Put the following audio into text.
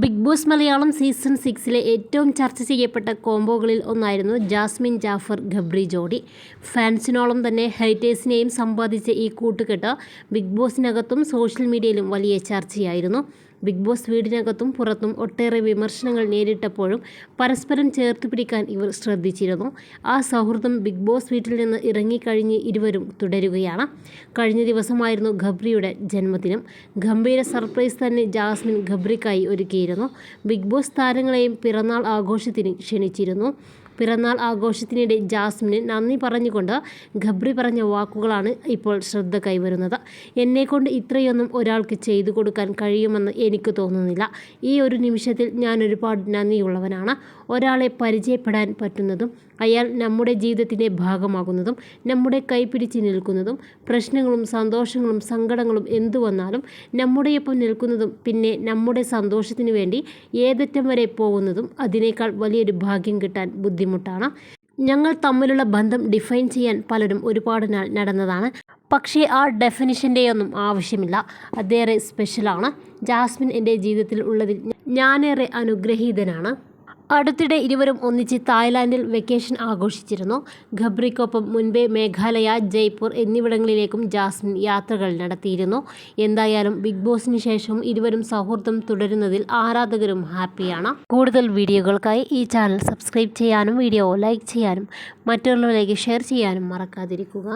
Big Boss Malayalam season സിക്സിലെ ഏറ്റവും ചർച്ച ചെയ്യപ്പെട്ട കോംബോകളിൽ ഒന്നായിരുന്നു ജാസ്മിൻ ജാഫർ ഗബ്രി ജോഡി. ഫാൻസിനോളം തന്നെ ഹൈറ്റേഴ്സിനെയും സമ്പാദിച്ച ഈ കൂട്ടുകെട്ട് ബിഗ് ബോസിനകത്തും സോഷ്യൽ മീഡിയയിലും വലിയ ചർച്ചയായിരുന്നു. ബിഗ് ബോസ് വീടിനകത്തും പുറത്തും ഒട്ടേറെ വിമർശനങ്ങൾ നേരിട്ടപ്പോഴും പരസ്പരം ചേർത്ത് പിടിക്കാൻ ഇവർ ശ്രദ്ധിച്ചിരുന്നു. ആ സൗഹൃദം ബിഗ് ബോസ് വീട്ടിൽ നിന്ന് ഇറങ്ങിക്കഴിഞ്ഞ് ഇരുവരും തുടരുകയാണ്. കഴിഞ്ഞ ദിവസമായിരുന്നു ഖബ്രിയുടെ ജന്മദിനം. ഗംഭീര സർപ്രൈസ് തന്നെ ജാസ്മിൻ ഖബ്രിക്കായി ഒരുക്കിയിരുന്നു. ബിഗ് ബോസ് താരങ്ങളെയും പിറന്നാൾ ആഘോഷത്തിന് ക്ഷണിച്ചിരുന്നു. പിറന്നാൾ ആഘോഷത്തിനിടെ ജാസ്മിന് നന്ദി പറഞ്ഞുകൊണ്ട് ഖബ്രി പറഞ്ഞ വാക്കുകളാണ് ഇപ്പോൾ ശ്രദ്ധ കൈവരുന്നത്. എന്നെക്കൊണ്ട് ഇത്രയൊന്നും ഒരാൾക്ക് ചെയ്തു കൊടുക്കാൻ കഴിയുമെന്ന് എനിക്ക് തോന്നുന്നില്ല. ഈ ഒരു നിമിഷത്തിൽ ഞാൻ ഒരുപാട് നന്ദിയുള്ളവനാണ്. ഒരാളെ പരിചയപ്പെടാൻ പറ്റുന്നതും അയാൾ നമ്മുടെ ജീവിതത്തിന്റെ ഭാഗമാകുന്നതും നമ്മുടെ കൈപിടിച്ച് നിൽക്കുന്നതും പ്രശ്നങ്ങളും സന്തോഷങ്ങളും സങ്കടങ്ങളും എന്തു വന്നാലും നമ്മുടെയൊപ്പം നിൽക്കുന്നതും പിന്നെ നമ്മുടെ സന്തോഷത്തിന് വേണ്ടി ഏതറ്റം വരെ പോകുന്നതും അതിനേക്കാൾ വലിയൊരു ഭാഗ്യം കിട്ടാൻ ബുദ്ധിമുട്ടാണ്. ഞങ്ങൾ തമ്മിലുള്ള ബന്ധം ഡിഫൈൻ ചെയ്യാൻ പലരും ഒരുപാട് നടന്നതാണ്. പക്ഷേ ആ ഡെഫിനിഷന്റെയൊന്നും ആവശ്യമില്ല. അതേറെ സ്പെഷ്യലാണ് ജാസ്മിൻ എന്റെ ജീവിതത്തിൽ ഉള്ളതിൽ ഞാനേറെ അനുഗ്രഹീതനാണ്. അടുത്തിടെ ഇരുവരും ഒന്നിച്ച് തായ്ലാൻഡിൽ വെക്കേഷൻ ആഘോഷിച്ചിരുന്നു. ഖബ്രിക്കൊപ്പം മുൻപേ മേഘാലയ ജയ്പൂർ എന്നിവിടങ്ങളിലേക്കും ജാസ്മിൻ യാത്രകൾ നടത്തിയിരുന്നു. എന്തായാലും ബിഗ് ബോസിന് ശേഷം ഇരുവരും സൗഹൃദം തുടരുന്നതിൽ ആരാധകരും ഹാപ്പിയാണ്. കൂടുതൽ വീഡിയോകൾക്കായി ഈ ചാനൽ സബ്സ്ക്രൈബ് ചെയ്യാനും വീഡിയോ ലൈക്ക് ചെയ്യാനും മറ്റുള്ളവരിലേക്ക് ഷെയർ ചെയ്യാനും മറക്കാതിരിക്കുക.